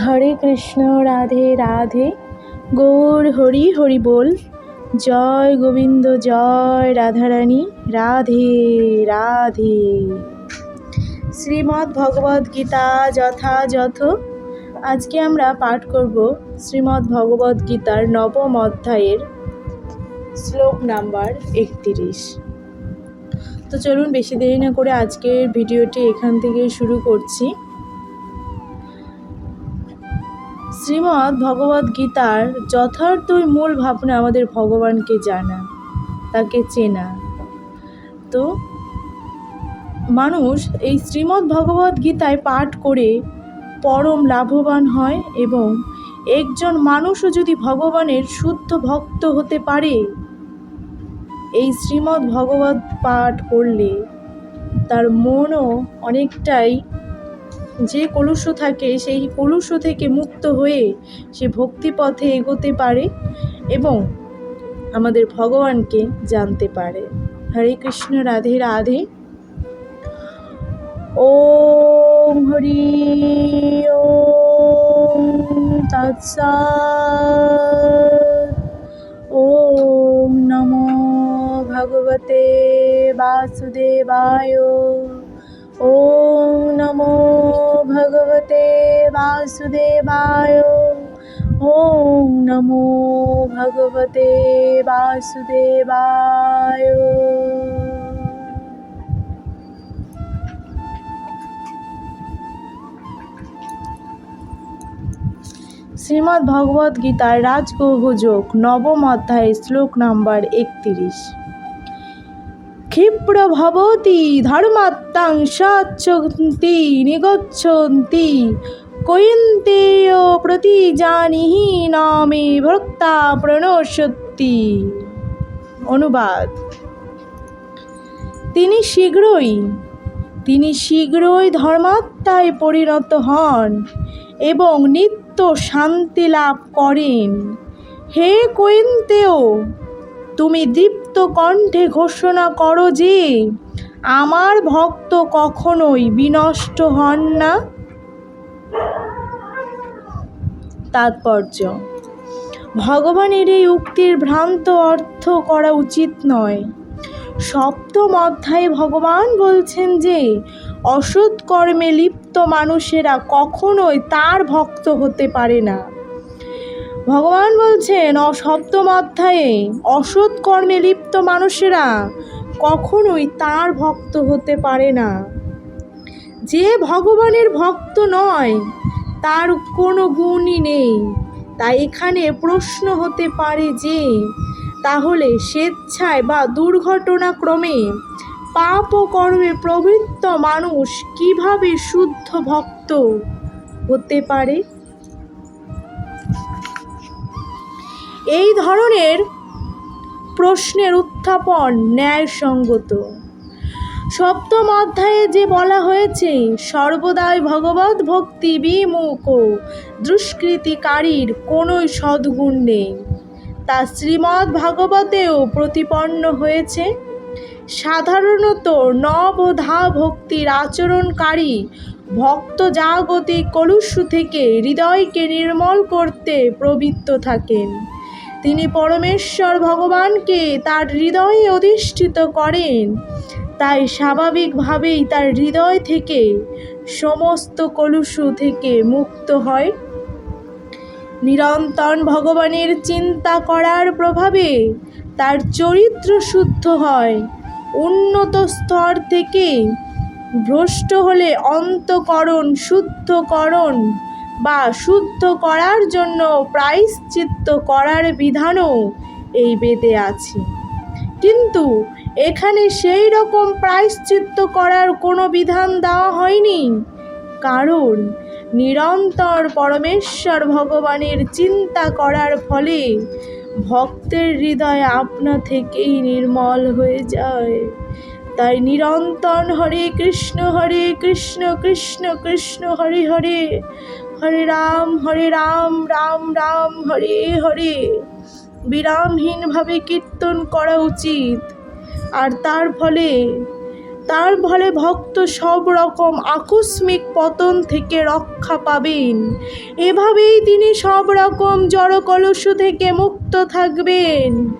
হরে কৃষ্ণ, রাধে রাধে। গৌর, হরি হরি বল। জয় গোবিন্দ, জয় রাধারানী। রাধে রাধে। শ্রীমদ্ ভগবদ্ গীতা যথাযথ। আজকে আমরা পাঠ করব শ্রীমদ্ ভগবদ্ গীতার নবম অধ্যায়ের শ্লোক নাম্বার একত্রিশ। তো চলুন, বেশি দেরি না করে আজকের ভিডিওটি এখান থেকে শুরু করছি। শ্রীমদ্ ভগবদ্ গীতার যথার্থই মূল ভাবনা আমাদের ভগবানকে জানা, তাকে চেনা। তো, মানুষ এই শ্রীমদ্ ভগবদ্ গীতায় পাঠ করে পরম লাভবান হয় এবং একজন মানুষও যদি ভগবানের শুদ্ধ ভক্ত হতে পারে, এই শ্রীমদ্ ভগবত পাঠ করলে তার মনও অনেকটাই যে কলুষ থাকে, সেই কলুষ থেকে মুক্ত হয়ে সে ভক্তিপথে এগোতে পারে এবং আমাদের ভগবানকে জানতে পারে। হরে কৃষ্ণ, রাধে রাধে। ওম হরি, ওম তৎসৎ। ওম নমো ভগবতে বাসুদেবায়। ওম নমো ভগবতে বাসুদেবায় ওম নমো ভগবতে বাসুদেবায় শ্রীমদ্ ভগবদ্ গীতার রাজগোহযোগ নবম অধ্যায় শ্লোক নাম্বার একত্রিশ। ক্ষিপ্র ভবতি ধর্মাত্মাং সচ্ছন্তি নিগচ্ছন্তি। কৈন্তেয় প্রতি জানিহি নামে ভক্তা প্রণশক্তি অনুবাদ। তিনি শীঘ্রই তিনি শীঘ্রই ধর্মাত্মায় পরিণত হন এবং নিত্য শান্তি লাভ করেন। হে কৈন্তেয় তুমি দীপ্ত কণ্ঠে ঘোষণা করো যে, আমার ভক্ত কখনোই বিনষ্ট হন না। তাৎপর্য, ভগবানের এই উক্তির ভ্রান্ত অর্থ করা উচিত নয়। সপ্তম অধ্যায়ে ভগবান বলছেন যে, অসৎ কর্মে লিপ্ত মানুষেরা কখনোই তার ভক্ত হতে পারে না। ভগবান বলছেন সপ্তম অধ্যায়ে অসৎ কর্মে লিপ্ত মানুষেরা কখনোই তার ভক্ত হতে পারে না। যে ভগবানের ভক্ত নয়, তার কোনো গুণই নেই। তাই এখানে প্রশ্ন হতে পারে যে, তাহলে স্বেচ্ছায় বা দুর্ঘটনাক্রমে পাপ ও কর্মে প্রবৃত্ত মানুষ কীভাবে শুদ্ধ ভক্ত হতে পারে? এই ধরনের প্রশ্নের উত্থাপন ন্যায়সঙ্গত। সপ্তম অধ্যায়ে যে বলা হয়েছে, সর্বদাই ভগবত ভক্তি বিমুখ, দুষ্কৃতিকারীর কোনোই সদ্গুণ নেই। তা শ্রীমদ্ ভাগবতেও প্রতিপন্ন হয়েছে। সাধারণত নবধা ভক্তির আচরণকারী ভক্ত জাগতিক কলুষ্য থেকে হৃদয়কে নির্মল করতে প্রবৃত্ত থাকেন। তিনি পরমেশ্বর ভগবানকে তার হৃদয়ে অধিষ্ঠিত করেন। তাই স্বাভাবিকভাবেই তার হৃদয় থেকে সমস্ত কলুষ থেকে মুক্ত হয়। নিরন্তর ভগবানের চিন্তা করার প্রভাবে তার চরিত্র শুদ্ধ হয়। উন্নত স্তর থেকে ভ্রষ্ট হলে অন্তকরণ, শুদ্ধকরণ বা শুদ্ধ করার জন্য প্রায়শ্চিত্ত করার বিধানও এই বেদে আছে। কিন্তু এখানে সেই রকম প্রায়শ্চিত্ত করার কোনো বিধান দেওয়া হয়নি, কারণ নিরন্তর পরমেশ্বর ভগবানের চিন্তা করার ফলে ভক্তের হৃদয় আপনা থেকেই নির্মল হয়ে যায়। তাই নিরন্তর হরে কৃষ্ণ হরে কৃষ্ণ কৃষ্ণ কৃষ্ণ, হরে হরে হরে রাম হরে রাম রাম রাম, হরে হরে। বিরামহীনভাবে কীর্তন করা উচিত। আর তার ফলে তার ফলে ভক্ত সব রকম আকস্মিক পতন থেকে রক্ষা পাবেন। এভাবেই তিনি সব রকম জড় কলুষ থেকে মুক্ত থাকবেন।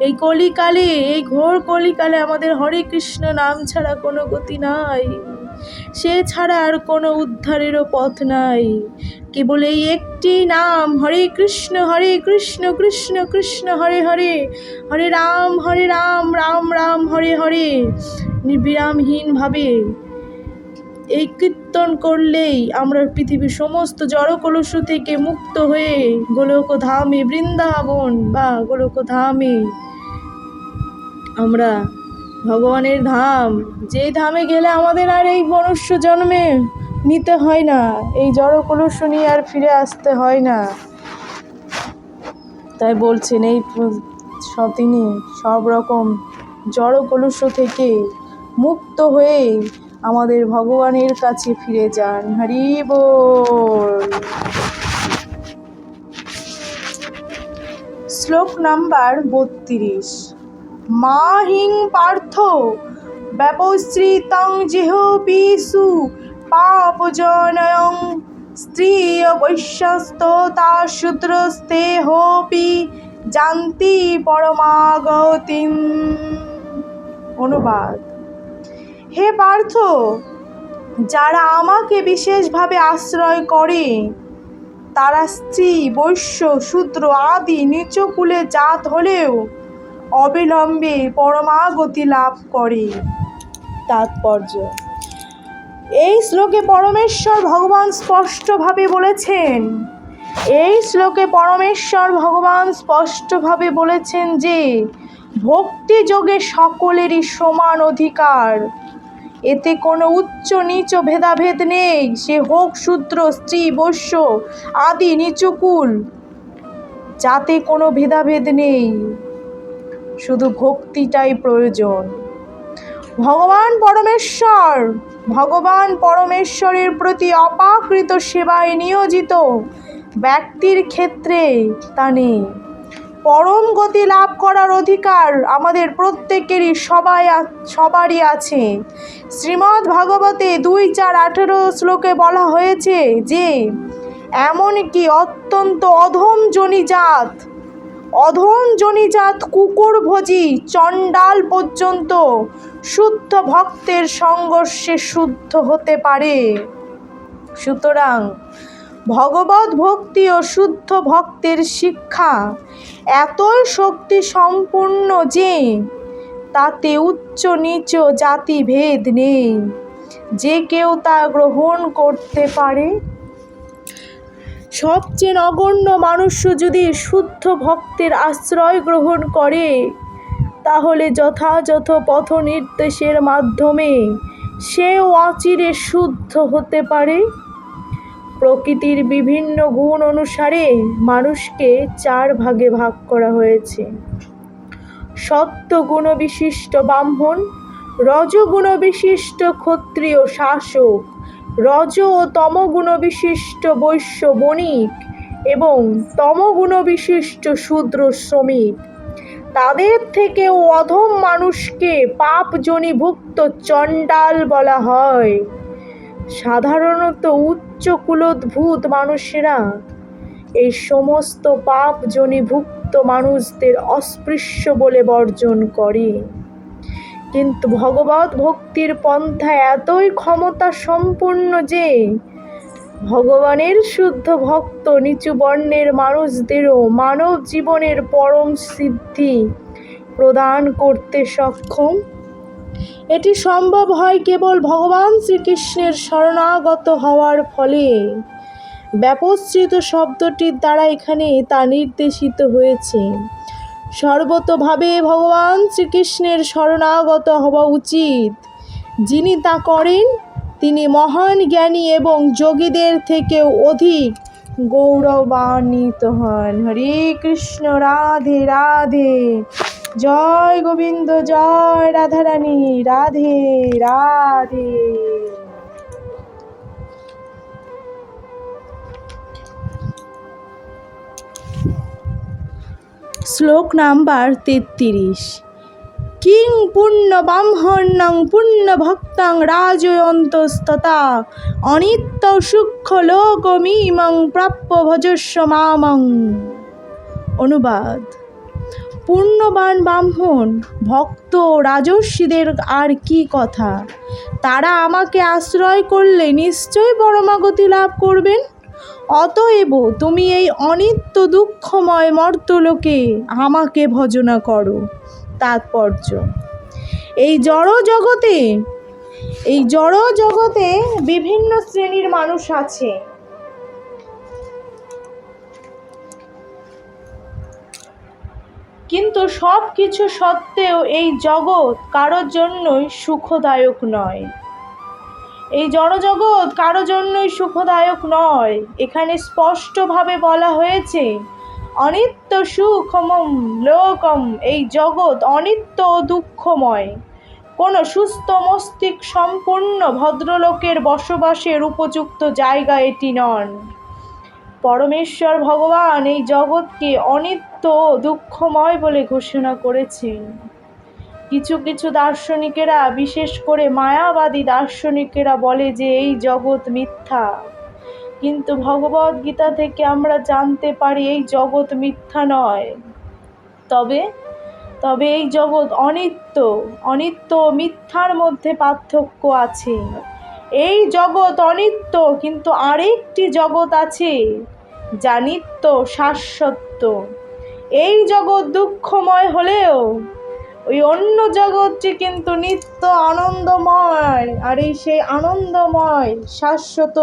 এই কলিকালে, এই ঘোর কলিকালে আমাদের হরে কৃষ্ণ নাম ছাড়া কোনো গতি নাই। সে ছাড়া আর কোনো উদ্ধারেরও পথ নাই। কেবল এই একটি নাম, হরে কৃষ্ণ হরে কৃষ্ণ কৃষ্ণ কৃষ্ণ, হরে হরে হরে রাম হরে রাম রাম রাম, হরে হরে নির্বিরামহীনভাবে এই কীর্তন করলেই আমরা পৃথিবীর সমস্ত জড় কলুষ থেকে মুক্ত হয়ে গোলক ধামে বৃন্দাবন বা গোলক ধামে আমরা ভগবানের ধাম, যে ধামে গেলে আমাদের আর এই মনুষ্য জন্মে নিতে হয় না, এই জড় কলুষ নিয়ে আর ফিরে আসতে হয় না। তাই বলছেন এই তিনি সব রকম জড় কলুষ থেকে মুক্ত হয়ে আমাদের ভগবানের কাছে ফিরে যান। হরি বল। শ্লোক নাম্বার বত্রিশ। মাহিং পার্থ। ব্যপশ্রিতং যেহপিসু পাপজনয়ং। স্ত্রী বৈশ্যস্ততা শূদ্রস্তে হোপি। জান্তি পরমাগতিম। অনুবাদ। হে পার্থ, যারা আমাকে বিশেষভাবে আশ্রয় করে, তারা স্ত্রী, বৈশ্য, শূদ্র আদি নিচকুলে জাত হলেও অবিলম্বে পরমাগতি লাভ করে। তাৎপর্য। এই শ্লোকে পরমেশ্বর ভগবান স্পষ্টভাবে বলেছেন, এই শ্লোকে পরমেশ্বর ভগবান স্পষ্টভাবে বলেছেন যে, ভক্তি যোগে সকলেরই সমান অধিকার। এতে কোনো উচ্চ নিচ ভেদাভেদ নেই, সে হোক শূদ্র, স্ত্রী, বৈশ্য, আদি নিচুকুল যাতে কোনো ভেদাভেদ নেই। শুধু ভক্তিটাই প্রয়োজন। ভগবান পরমেশ্বর, ভগবান পরমেশ্বরের প্রতি অপাকৃত সেবায় নিয়োজিত ব্যক্তির ক্ষেত্রে তা নেই। পরম গতি লাভ করার অধিকার আমাদের প্রত্যেকেরই সবাই সবারই আছে। শ্রীমদ্ ভাগবতে দুই চার আঠেরো শ্লোকে বলা হয়েছে যে, এমনকি অত্যন্ত অধম জনিজাত অধম জনিজাত কুকুর ভোজি চণ্ডাল পর্যন্ত শুদ্ধ ভক্তের সংঘর্ষে শুদ্ধ হতে পারে। সুতরাং ভগবত ভক্তি ও শুদ্ধ ভক্তের শিক্ষা এতই শক্তি সম্পূর্ণ যে তাতে উচ্চ নিচ জাতি ভেদ নেই। যে কেউ তা গ্রহণ করতে পারে সবচেয়ে নগণ্য মানুষ যদি শুদ্ধ ভক্তের আশ্রয় গ্রহণ করে, তাহলে যথাযথ পথ নির্দেশের মাধ্যমে সেও অচিরে শুদ্ধ হতে পারে। প্রকৃতির বিভিন্ন গুণ অনুসারে মানুষকে চার ভাগে ভাগ করা হয়েছে। সত্ত্বগুণ বিশিষ্ট ব্রাহ্মণ রজগুণ বিশিষ্ট ক্ষত্রিয় শাসক রজ ও তমগুণ বিশিষ্ট বৈশ্য বণিক এবং তমগুণ বিশিষ্ট শূদ্র শ্রমিক। তাদের থেকেও অধম মানুষকে পাপজনিভুক্ত চণ্ডাল বলা হয়। সাধারণত উচ্চ কুলোদ্ভূত মানুষেরা এই সমস্ত পাপ জনিভুক্ত মানুষদের অস্পৃশ্য বলে বর্জন করে। কিন্তু ভগবত ভক্তির পন্থা এতই ক্ষমতা সম্পূর্ণ যে ভগবানের শুদ্ধ ভক্ত নিচু বর্ণের মানুষদেরও মানব জীবনের পরম সিদ্ধি প্রদান করতে সক্ষম। এটি সম্ভব হয় কেবল ভগবান শ্রীকৃষ্ণের শরণাগত হওয়ার ফলে। ব্যাপশ্রিত শব্দটির দ্বারা এখানে তা নির্দেশিত হয়েছে। সর্বতভাবে ভগবান শ্রীকৃষ্ণের শরণাগত হওয়া উচিত। যিনি তা করেন, তিনি মহান জ্ঞানী এবং যোগীদের থেকেও অধিক গৌরবান্বিত হন। হরে কৃষ্ণ, রাধে রাধে। জয় গোবিন্দ, জয় রাধারানী। রাধে রাধে। শ্লোক নাম্বার তেত্রিশ। কিং পুণ্য ব্রাহ্মণ্যং পুণ্য ভক্তাং রাজয়ন্তস্ততা, অনিত্য সূক্ষ্ম লোকমিমং প্রাপ্য ভজস্ব মামং। অনুবাদ। পূর্ণবান ব্রাহ্মণ, ভক্ত রাজস্বীদের আর কি কথা? তারা আমাকে আশ্রয় করলে নিশ্চয়ই পরমাগতি লাভ করবেন? অতএব তুমি এই অনিত্য দুঃখময় মর্তলোকে আমাকে ভজনা করো। তাৎপর্য, এই জড় জগতে, এই জড় জগতে বিভিন্ন শ্রেণির মানুষ আছে। কিন্তু সব কিছু সত্ত্বেও এই জগৎ কারোর জন্যই সুখদায়ক নয়। এই জড়জগৎ কারোর জন্যই সুখদায়ক নয়। এখানে স্পষ্টভাবে বলা হয়েছে, অনিত্য সুখমম লোকম, এই জগৎ অনিত্য দুঃখময়। কোনো সুস্থ মস্তিক সম্পূর্ণ ভদ্রলোকের বসবাসের উপযুক্ত জায়গা এটি নন। পরমেশ্বর ভগবান এই জগৎকে অনিত্য দুঃখময় বলে ঘোষণা করেছেন। কিছু কিছু দার্শনিকেরা, বিশেষ করে মায়াবাদী দার্শনিকেরা বলে যে এই জগৎ মিথ্যা। কিন্তু ভগবদ গীতা থেকে আমরা জানতে পারি এই জগৎ মিথ্যা নয়। তবে তবে এই জগৎ অনিত্য অনিত্য মিথ্যার মধ্যে পার্থক্য আছে। এই জগৎ অনিত্য, কিন্তু আরেকটি জগৎ আছে, যা নিত্য শাশ্বত। এই জগৎ দুঃখময় হলেও ওই অন্য জগৎটি কিন্তু নিত্য আনন্দময়, আর এই সেই আনন্দময় শাশ্বত।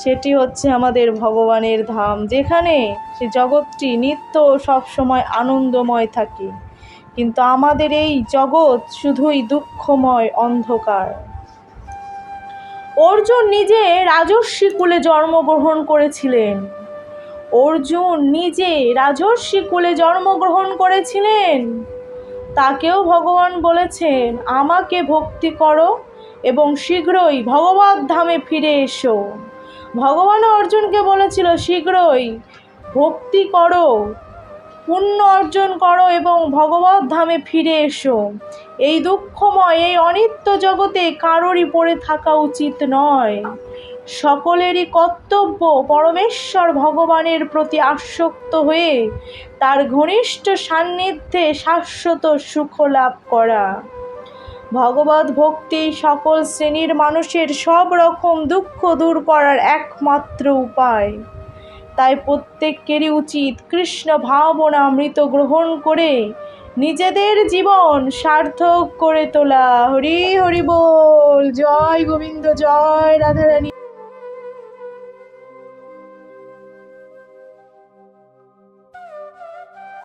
সেটি হচ্ছে আমাদের ভগবানের ধাম, যেখানে সে জগৎটি নিত্য সবসময় আনন্দময় থাকে। কিন্তু আমাদের এই জগৎ শুধুই দুঃখময় অন্ধকার। অর্জুন নিজে রাজস্বী কুলে জন্মগ্রহণ করেছিলেন। অর্জুন নিজে রাজস্বী কুলে জন্মগ্রহণ করেছিলেন। তাকেও ভগবান বলেছেন, আমাকে ভক্তি করো এবং শীঘ্রই ভগবত ধামে ফিরে এসো। ভগবানও অর্জুনকে বলেছিল, শীঘ্রই ভক্তি করো, পুণ্য অর্জন করো এবং ভগবত ধামে ফিরে এসো। এই দুঃখময়, এই অনিত্য জগতে কারোরই পড়ে থাকা উচিত নয়। সকলেরই কর্তব্য পরমেশ্বর ভগবানের প্রতি আসক্ত হয়ে তার ঘনিষ্ঠ সান্নিধ্যে শাশ্বত সুখ লাভ করা। ভগবত ভক্তি সকল শ্রেণির মানুষের সব রকম দুঃখ দূর করার একমাত্র উপায়। তাই প্রত্যেকেরই উচিত কৃষ্ণ ভাবনা মৃত গ্রহণ করে নিজেদের জীবন সার্থক করে তোলা। হরি হরি বল, জয় গোবিন্দ, জয় রাধারানী।